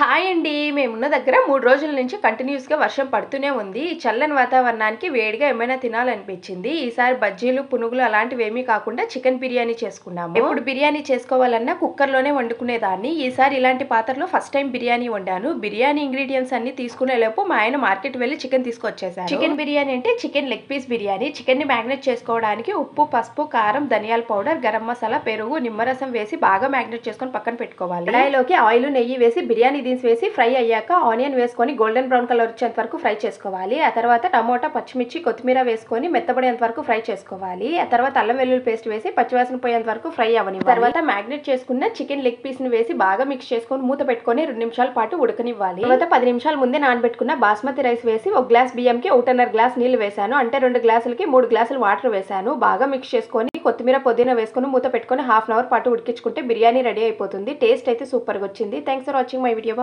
Hi అండి. మేమున్న దగ్గర మూడు రోజుల నుంచి కంటిన్యూస్గా వర్షం పడుతూనే ఉంది. చల్లని వాతావరణానికి వేడిగా ఏమైనా తినాలనిపించింది? ఈసారి బజ్జీలు పునుగులు అలాంటివి ఏమీ కాకుండా చికెన్ బిర్యానీ చేసుకున్నాము. ఇప్పుడు బిర్యానీ చేసుకోవాలన్నా కుక్కర్లోనే వండుకునేదాన్ని. ఈసారి ఇలాంటి పాత్రలో ఫస్ట్ టైం బిర్యానీ వండాను. బిర్యానీ ఇంగ్రీడియంట్స్ అన్ని తీసుకునే లోపు మా ఆయన మార్కెట్ వెళ్ళి చికెన్ తీసుకొచ్చేసాను చికెన్ బిర్యానీ అంటే చికెన్ లెగ్ పీస్ బిర్యానీ. చికెన్ని మ్యాగ్నెట్ చేసుకోవడానికి ఉప్పు పసుపు కారం ధనియాల పౌడర్ గరం మసాలా పెరుగు నిమ్మరసం వేసి బాగా మ్యాగ్నెట్ చేసుకొని పక్కన పెట్టుకోవాలి. కడాయిలోకి ఆయిల్ నెయ్యి వేసి బిర్యానీ బీన్స్ వేసి ఫ్రై అయ్యాక ఆనియన్ వేసుకొని గోల్డెన్ బ్రౌన్ కలర్ వచ్చేంత వరకు ఫ్రై చేసుకోవాలి. ఆ తర్వాత టమోటా పచ్చిమిర్చి కొత్తిమీర వేసుకొని మెత్తబడేంత వరకు ఫ్రై చేసుకోవాలి. ఆ తర్వాత అల్లం వెల్లుల్లి పేస్ట్ వేసి పచ్చివాసన పోయేంత వరకు ఫ్రై అవని తర్వాత మ్యాగ్నెట్ చేసుకున్న చికెన్ లెగ్ పీస్ని వేసి బాగా మిక్స్ చేసుకొని మూత పెట్టుకొని రెండు నిమిషాల పాటు ఉడకనివ్వాలి. తర్వాత పది నిమిషాల ముందే నానబెట్టుకున్న బాస్మతి రైస్ వేసి ఒక గ్లాస్ బియ్యంకి ఒకటిన్నర గ్లాస్ నీళ్ళు వేసాను అంటే రెండు గ్లాసులకి మూడు గ్లాసులు వాటర్ వేసాను బాగా మిక్స్ చేసుకొని కొత్తిమీర పుదీనా వేసుకొని మూత పెట్టుకొని హాఫ్ అన్ అవర్ పాటు ఉడికించుకుంటే బిర్యానీ రెడీ అయిపోతుంది. టేస్ట్ అయితే సూపర్గా వచ్చింది. Thanks for watching my video